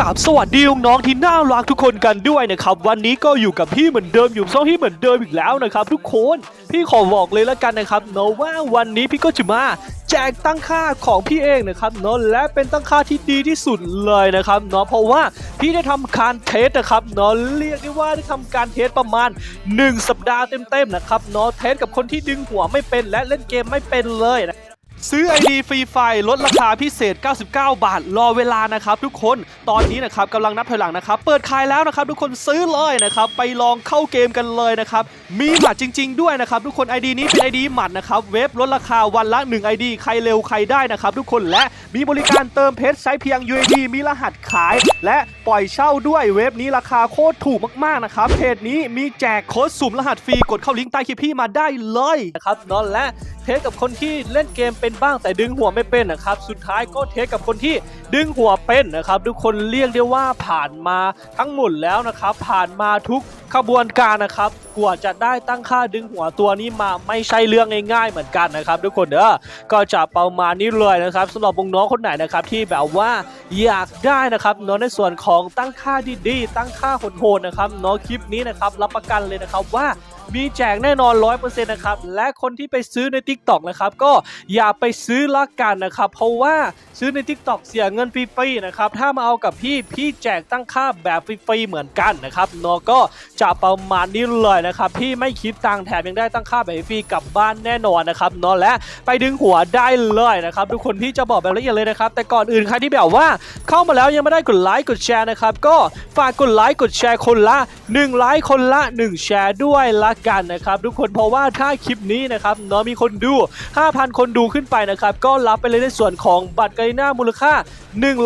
กับสวัสดีน้องๆที่น่ารักทุกคนกันด้วยนะครับ วันนี้ก็อยู่กับพี่เหมือนเดิมอยู่ช่องที่เหมือนเดิมอีกแล้วนะครับ ทุกคนพี่ขอบอกเลยแล้วกันนะครับเนาะว่าวันนี้พี่ก็จะมาแจกตั้งค่าของพี่เองนะครับเนาะและเป็นตั้งค่าที่ดีที่สุดเลยนะครับเนาะเพราะว่าพี่ได้ทำการเทสนะครับเนาะเรียกได้ว่าได้ทำการเทสประมาณ 1 สัปดาห์เต็มๆนะครับเนาะเทสกับคนที่ดึงหัวไม่เป็นและเล่นเกมไม่เป็นเลยนะ ซื้อ ID ฟรีไฟลดราคาพิเศษ 99 บาท รอเวลานะครับทุกคน ตอนนี้นะครับกำลังนับถอยหลังนะครับ เปิดขายแล้วนะครับทุกคนซื้อเลยนะครับ ไปลองเข้าเกมกันเลยนะครับ มีหมัดจริง ๆ ด้วยนะครับทุกคน ID นี้เป็น ID หมัดนะครับ เว็บลดราคาวันละ 1 ID ใครเร็วใครได้นะครับทุกคนและมีบริการเติมเพชรใช้เพียง UAD มีรหัสขาย และปล่อยเช่าด้วยเว็บนี้ราคาโคตรถูกมากๆนะครับเพจนี้มีแจกโค้ดสุ่มรหัสฟรีกดเข้าลิงก์ใต้คลิปพี่มาได้เลยนะครับนอนและเทสกับคนที่เล่นเกมเป็น็นบ้างแต่ดึงหัวไม่เป็นนะครับ สุดท้ายก็เทสกับคนที่ดึงหัวเป็นนะครับ ทุกคนเรียกได้ว่าผ่านมาทั้งหมดแล้วนะครับ ผ่านมาทุกขบวนการนะครับกว่าจะได้ตั้งค่าดึงหัวตัวนี้มาไม่ใช่เรื่องง่ายๆเหมือนกันนะครับ ทุกคนเด้อก็จะประมาณนี้เลยนะครับสำหรับน้องคนไหนนะครับที่แบบว่าอยากได้นะครับเนาะในส่วนของตั้งค่าดีๆตั้งค่าโหดๆนะครับเนาะคลิปนี้นะครับรับประกันเลยนะครับว่า มีแจกแน่นอน 100%นะครับ และคนที่ไปซื้อใน Tik t o อกนะครับ ก็อย่าไปซื้อละกันนะครับ เพราะว่าซื้อใน Tik t o อกเสียเงินฟรีๆนะครับ ถ้ามาเอากับพี่ พี่แจกตั้งค่าแบบฟรีๆเหมือนกันนะครับนาะก็จะประมาณนี้เลยนะครับพี่ไม่คิดตังค์แถมยังได้ตั้งค่าแบบฟรีกลับบ้านแน่นอนนะครับนาะและไปดึงหัวได้เลยนะครับทุกคนพี่จะบอกแบบละเอียดเลยนะครับแต่ก่อนอื่นใครที่แบบว่าเข้ามาแล้วยังไม่ได้กดไลค์กดแชร์นะครับก็ฝากกดไลค์กดแชร์คนละ1ไลค์คนละ 1 แชร์ด้วยละกันนะครับทุกคนเพราะว่าถ้าคลิปนี้นะครับเนาะมีคนดู 5,000 คนดูขึ้นไปนะครับก็รับไปเลยในส่วนของบัตรไกลหน้ามูลค่า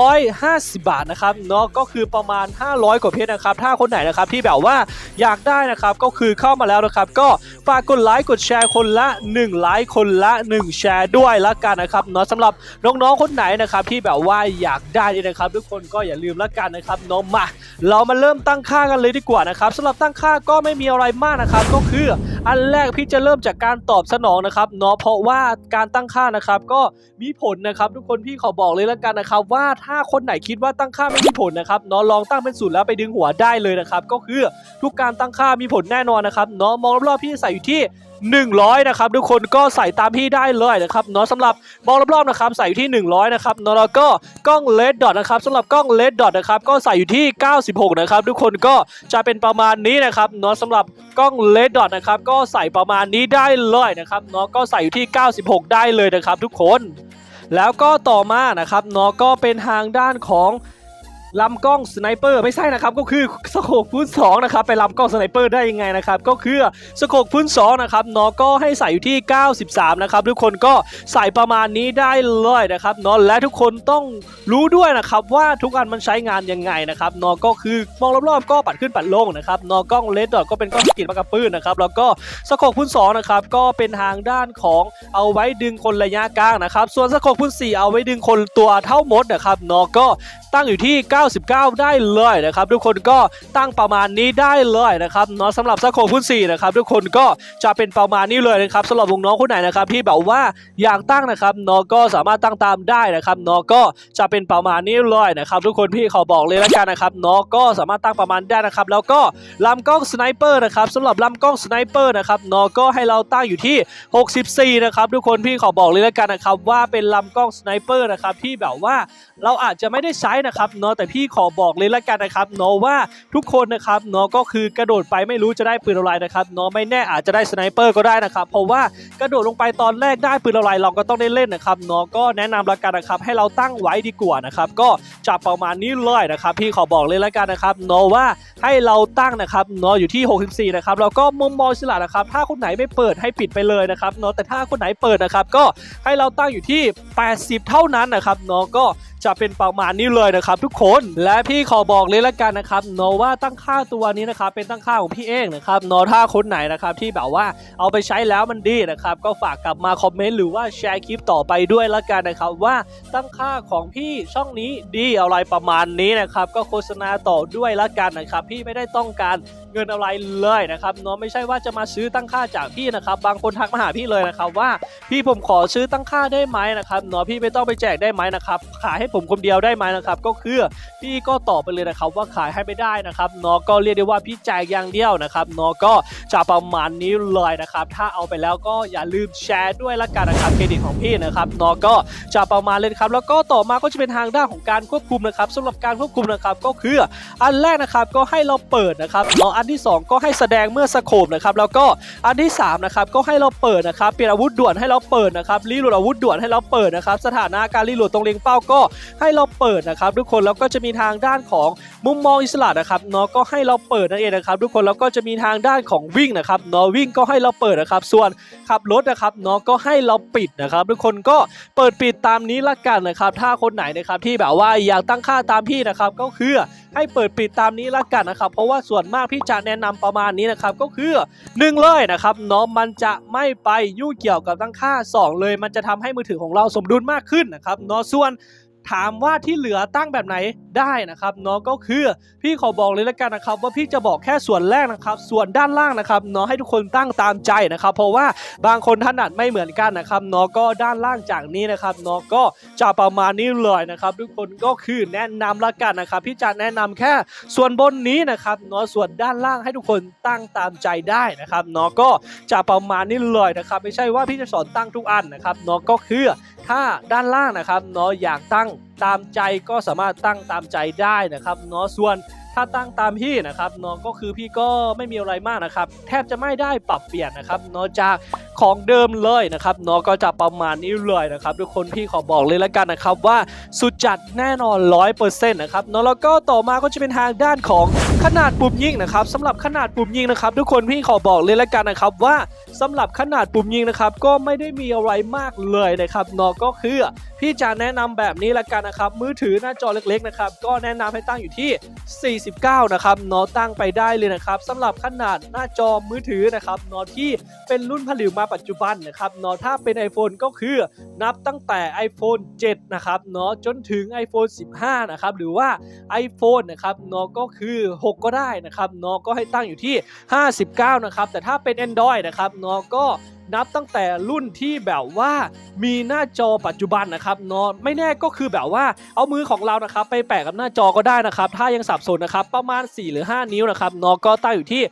150 บาทนะครับเนาะก็คือประมาณ 500 กว่าเพชรนะครับถ้าคนไหนนะครับที่แบบว่าอยากได้นะครับก็คือเข้ามาแล้วนะครับก็ฝากกดไลค์กดแชร์คนละ1ไลค์คนละ 1 แชร์ด้วยละกันนะครับเนาะสำหรับน้องๆคนไหนนะครับที่แบบว่าอยากได้นี่นะครับ ทุกคนก็อย่าลืมละกันนะครับเนาะมา เรามาเริ่มตั้งค่ากันเลยดีกว่านะครับสำหรับตั้งค่าก็ไม่มีอะไรมากนะครับก็คือ อันแรกพี่จะเริ่มจากการตอบสนองนะครับเนาะเพราะว่าการตั้งค่านะครับ ก็มีผลนะครับ ทุกคนพี่ขอบอกเลยแล้วกันนะครับ ว่าถ้าคนไหนคิดว่าตั้งค่าไม่มีผลนะครับเนาะลองตั้งเป็นศูนย์แล้วไปดึงหัวได้เลยนะครับ ก็คือทุกการตั้งค่ามีผลแน่นอนนะครับเนาะมองรอบๆพี่ใส่อยู่ที่ 100 นะครับทุกคนก็ใส่ตามพี่ได้เลยนะครับเนาะสำหรับมองรอบๆนะครับใส่อยู่ที่ 100 นะครับเนาะแล้วก็กล้องเลดดอทนะครับสำหรับกล้องเลดดอทนะครับก็ใส่อยู่ที่ 96 นะครับทุกคนก็จะเป็นประมาณนี้นะครับเนาะสำหรับกล้องเลดดอทนะครับก็ใส่ประมาณนี้ได้เลยนะครับเนาะก็ใส่อยู่ที่ 96 ได้เลยนะครับทุกคน แล้วก็ต่อมานะครับเนาะก็เป็นทางด้านของ ลำกล้องสไนเปอร์ไม่ใช่นะครับก็คือสโคปพื้น2นะครับไปลำกล้องสไนเปอร์ได้ยังไงนะครับก็คือสโคปพื้น2นะครับเนาะก็ให้ใส่อยู่ที่ 93 นะครับทุกคนก็ใส่ประมาณนี้ได้เลยนะครับเนาะและทุกคนต้องรู้ด้วยนะครับว่าทุกอันมันใช้งานยังไงนะครับเนาะก็คือมองรอบๆก็ปัดขึ้นปัดลงนะครับเนาะกล้องเลดดอทก็เป็นกล้องสกิดปากกระปื้นนะครับแล้วก็สโคปพื้น2นะครับก็เป็นทางด้านของเอาไว้ดึงคนระยะกลางนะครับส่วนสโคปพื้น4เอาไว้ดึงคนตัวเท่ามดนะครับเนาะก็ตั้งอยู่ที่99 ได้เลยนะครับทุกคนก็ตั้งประมาณนี้ได้เลยนะครับเนาะสำหรับสโคปพื้น4นะครับทุกคนก็จะเป็นประมาณนี้เลยนะครับสำหรับวงน้องคนไหนนะครับที่แบบว่าอยากตั้งนะครับเนาะก็สามารถตั้งตามได้นะครับเนาะก็จะเป็นประมาณนี้เลยนะครับทุกคนพี่ขอบอกเลยแล้วกันนะครับเนาะก็สามารถตั้งประมาณได้นะครับแล้วก็ลำกล้องสไนเปอร์นะครับสำหรับลำกล้องสไนเปอร์นะครับเนาะก็ให้เราตั้งอยู่ที่ 64 นะครับทุกคนพี่ขอบอกเลยแล้วกันนะครับว่าเป็นลำกล้องสไนเปอร์นะครับที่แบบว่าเราอาจจะไม่ได้ใช้นะครับเนาะแต่พี่ขอบอกเลยล้วกันนะครับเนาะว่าทุกคนนะครับเนาะก็คือกระโดดไปไม่รู้จะได้ปืนอะไรนะครับเนาะไม่แน่อาจจะได้สไนเปอร์ก็ได้นะครับเพราะว่ากระโดดลงไปตอนแรกได้ปืนอะไรเราก็ต้องได้เล่นนะครับเนาะก็แนะนำละกันนะครับให้เราตั้งไว้ดีกว่านะครับก็จะประมาณนี้เลยนะครับพี่ขอบอกเลยล้วกันนะครับเนาะว่าให้เราตั้งนะครับเนาะอยู่ที่ 64นะครับแล้วก็มุมมองฉลาดนะครับถ้าคนไหนไม่เปิดให้ปิดไปเลยนะครับเนาะแต่ถ้าคนไหนเปิดนะครับก็ให้เราตั้งอยู่ที่ 80 เท่านั้นนะครับเนาะก็ จะเป็นประมาณนี้เลยนะครับทุกคนและพี่ขอบอกเลยละกันนะครับเนาะว่าตั้งค่าตัวนี้นะครับเป็นตั้งค่าของพี่เองนะครับเนาะถ้าคนไหนนะครับที่แบบว่าเอาไปใช้แล้วมันดีนะครับก็ฝากกลับมาคอมเมนต์หรือว่าแชร์คลิปต่อไปด้วยละกันนะครับว่าตั้งค่าของพี่ช่องนี้ดีอะไรประมาณนี้นะครับก็โฆษณาต่อด้วยละกันนะครับพี่ไม่ได้ต้องการ เงินอะไรเลยนะครับเนาะไม่ใช่ว่าจะมาซื้อตั้งค่าจากพี่นะครับบางคนทักมาหาพี่เลยนะครับว่าพี่ผมขอซื้อตั้งค่าได้ไหมนะครับเนาะพี่ไม่ต้องไปแจกได้ไหมนะครับขายให้ผมคนเดียวได้ไหมนะครับก็คือพี่ก็ตอบไปเลยนะครับว่าขายให้ไม่ได้นะครับเนาะก็เรียกได้ว่าพี่แจกอย่างเดียวนะครับเนาะก็จะประมาณนี้เลยนะครับถ้าเอาไปแล้วก็อย่าลืมแชร์ด้วยละกันนะครับเครดิตของพี่นะครับเนาะก็จะประมาณเลยครับแล้วก็ต่อมาก็จะเป็นทางด้านของการควบคุมนะครับสำหรับการควบคุมนะครับก็คืออันแรกนะครับก็ให้เราเปิดนะครับเนาะอันนที่สองก็ให้แสดงเมื่อสโคปนะครับแล้วก็อันที่สามนะครับก็ให้เราเปิดนะครับเปลี่ยนอาวุธด่วนให้เราเปิดนะครับรีโหลดอาวุธด่วนให้เราเปิดนะครับสถานะการรีโหลดตรงเล็งเป้าก็ให้เราเปิดนะครับทุกคนแล้วก็จะมีทางด้านของมุมมองอิสระนะครับเนาะก็ให้เราเปิดนั่นเองนะครับทุกคนแล้วก็จะมีทางด้านของวิ่งนะครับเนาะวิ่งก็ให้เราเปิดนะครับส่วนขับรถนะครับเนาะก็ให้เราปิดนะครับ ทุกคนก็เปิดปิดตามนี้ละกันนะครับ ถ้าคนไหนนะครับที่แบบว่าอยากตั้งค่าตามพี่นะครับก็คือให้เปิดปิดตามนี้ละกันนะครับ เพราะว่าส่วนมากพี่จะแนะนำประมาณนี้นะครับก็คือหนึ่งเลยนะครับเนาะมันจะไม่ไปยุ่งเกี่ยวกับตั้งค่า 2 เลย มันจะทำให้มือถือของเราสมดุลมากขึ้นนะครับเนาะส่วน ถามว่าที่เหลือตั้งแบบไหนได้นะครับเนาะก็คือพี่ขอบอกเลยละกันนะครับว่าพี่จะบอกแค่ส่วนแรกนะครับ ส่วนด้านล่างนะครับเนาะให้ทุกคนตั้งตามใจนะครับ เพราะว่าบางคนถนัดไม่เหมือนกันนะครับเนาะก็ด้านล่างจากนี้นะครับเนาะก็จะประมาณนี้เลยนะครับ ทุกคนก็คือแนะนำละกันนะครับ พี่จะแนะนำแค่ส่วนบนนี้นะครับเนาะส่วนด้านล่างให้ทุกคนตั้งตามใจได้นะครับเนาะก็จะประมาณนี้เลยนะครับ ไม่ใช่ว่าพี่จะสอนตั้งทุกอันนะครับเนาะก็คือ ถ้าด้านล่างนะครับเนาะอยากตั้งตามใจก็สามารถตั้งตามใจได้นะครับเนาะส่วนถ้าตั้งตามพี่นะครับเนาะก็คือพี่ก็ไม่มีอะไรมากนะครับ แทบจะไม่ได้ปรับเปลี่ยนนะครับเนาะจากของเดิมเลยนะครับเนาะก็จะประมาณนี้เลยนะครับ ทุกคนพี่ขอบอกเลยละกันนะครับว่าสุดจัดแน่นอน 100%นะครับเนาะแล้วก็ต่อมาก็จะเป็นทางด้านของ ขนาดปุ่มยิงนะครับสำหรับขนาดปุ่มยิงนะครับ ทุกคนพี่ขอบอกเลยละกันนะครับว่าสำหรับขนาดปุ่มยิงนะครับ ก็ไม่ได้มีอะไรมากเลยนะครับเนาะก็คือพี่จะแนะนำแบบนี้ละกันนะครับ มือถือหน้าจอเล็กๆนะครับก็แนะนำให้ตั้งอยู่ที่ 49 นะครับเนาะตั้งไปได้เลยนะครับสำหรับขนาดหน้าจอมือถือนะครับเนาะที่เป็นรุ่นผลิตมาปัจจุบันนะครับเนาะถ้าเป็น iPhone ก็คือนับตั้งแต่ iPhone 7 นะครับเนาะจนถึง iPhone 15 นะครับหรือว่า iPhone นะครับเนาะก็คือ 6ก็ได้นะครับเนาะก็ให้ตั้งอยู่ที่ 59 นะครับ แต่ถ้าเป็น Android นะครับเนาะก็นับตั้งแต่รุ่นที่แบบว่ามีหน้าจอปัจจุบันนะครับเนาะไม่แน่ก็คือแบบว่าเอามือของเรานะครับ ไปแปะกับหน้าจอก็ได้นะครับ ถ้ายังสับสนนะครับ ประมาณ 4 หรือ 5 นิ้วนะครับเนาะก็ตั้งอยู่ที่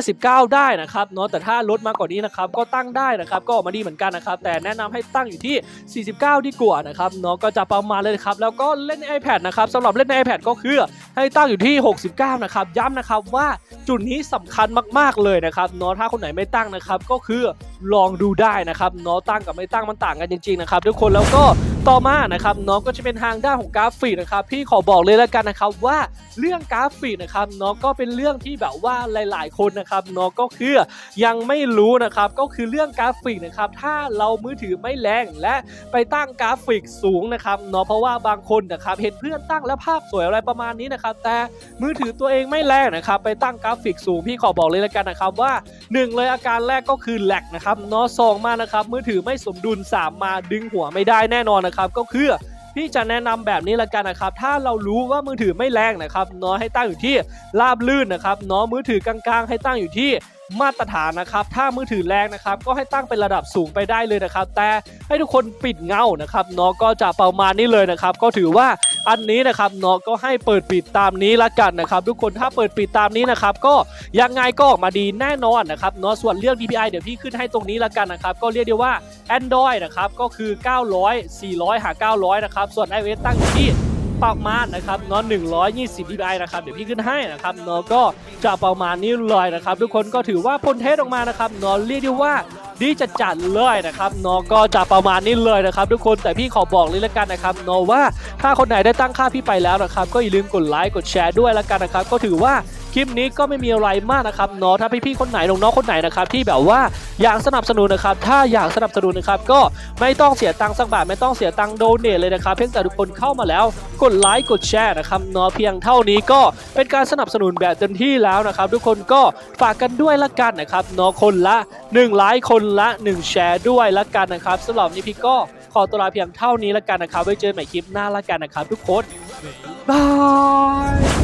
59 ได้นะครับเนาะแต่ถ้าลดมากกว่านี้นะครับ ก็ตั้งได้นะครับ ก็ออกมาดีเหมือนกันนะครับ แต่แนะนำให้ตั้งอยู่ที่ 49 ดีกว่านะครับเนาะก็จะประมาณเลยครับแล้วก็เล่นใน iPad นะครับสำหรับเล่นใน iPad ก็คือ ให้ตั้งอยู่ที่ 69 นะครับ ย้ำนะครับว่าจุดนี้สำคัญมากๆเลยนะครับเนาะถ้าคนไหนไม่ตั้งนะครับ ก็คือลองดูได้นะครับเนาะตั้งกับไม่ตั้งมันต่างกันจริงๆนะครับทุกคนแล้วก็ต่อมานะครับเนาะก็จะเป็นทางด้านของกราฟิกนะครับพี่ขอบอกเลยแล้วกันนะครับว่าเรื่องกราฟิกนะครับเนาะก็เป็นเรื่องที่แบบว่าหลาย ๆ คนนะครับเนาะก็คือยังไม่รู้นะครับก็คือเรื่องกราฟิกนะครับถ้าเรามือถือไม่แรงและไปตั้งกราฟิกสูงนะครับเนาะเพราะว่าบางคนนะครับเห็นเพื่อนตั้งแล้วภาพสวยอะไรประมาณนี้นะครับแต่มือถือตัวเองไม่แรงนะครับไปตั้งกราฟิกสูงพี่ขอบอกเลยแล้วกันนะครับว่าหนึ่งเลยอาการแรกก็คือแหลกนะครับเนาะสองมานะครับมือถือไม่สมดุลสามมาดึงหัวไม่ได้แน่นอนนะครับก็คือพี่จะแนะนำแบบนี้ละกันนะครับ ถ้าเรารู้ว่ามือถือไม่แรงนะครับเนาะให้ตั้งอยู่ที่ราบลื่นนะครับเนาะมือถือกลางๆ ให้ตั้งอยู่ที่มาตรฐานนะครับ ถ้ามือถือแรงนะครับ ก็ให้ตั้งเป็นระดับสูงไปได้เลยนะครับ แต่ให้ทุกคนปิดเงานะครับเนาะก็จะประมาณนี้เลยนะครับ ก็ถือว่า อันนี้นะครับเนาะก็ให้เปิดปิดตามนี้ละกันนะครับทุกคนถ้าเปิดปิดตามนี้นะครับก็ยังไงก็ออกมาดีแน่นอนนะครับเนาะส่วนเรื่อง DPI เดี๋ยวพี่ขึ้นให้ตรงนี้ละกันนะครับก็เรียกได้ว่า Android นะครับก็คือ 900 400 หา 900 นะครับส่วน iOS ตั้งอยู่ที่ประมาณนะครับเนาะ120 dpi นะครับเดี๋ยวพี่ขึ้นให้นะครับเนาะก็จะประมาณนี้เลยนะครับ ทุกคนก็ถือว่าพ้นเทสออกมานะครับเนาะเรียกได้ว่า ดีจะจัดเลยนะครับเนอก็จะประมาณนี้เลยนะครับ ทุกคนแต่พี่ขอบอกเลยละกันนะครับเนอว่าถ้าคนไหนได้ตั้งค่าพี่ไปแล้วนะครับ ก็อย่าลืมกดไลค์กดแชร์ด้วยละกันนะครับ ก็ถือว่า คลิปนี้ก็ไม่มีอะไรมากนะครับเนาะถ้าพี่ๆคนไหนน้องๆคนไหนนะครับที่แบบว่าอยากสนับสนุนนะครับถ้าอยากสนับสนุนนะครับก็ไม่ต้องเสียตังค์สักบาทไม่ต้องเสียตังค์โดเนทเลยนะครับ เพียงแต่ทุกคนเข้ามาแล้วกดไลค์กดแชร์นะครับเนาะเพียงเท่านี้ก็เป็นการสนับสนุนแบบเต็มที่แล้วนะครับ ทุกคนก็ฝากกันด้วยละกันนะครับเนาะคนละ1ไลค์คนละ 1 แชร์ด้วยละกันนะครับสำหรับนี้พี่ก็ขอตัวลาเพียงเท่านี้ละกันนะครับไว้เจอกันใหม่คลิปหน้าละกันนะครับ ทุกคนบาย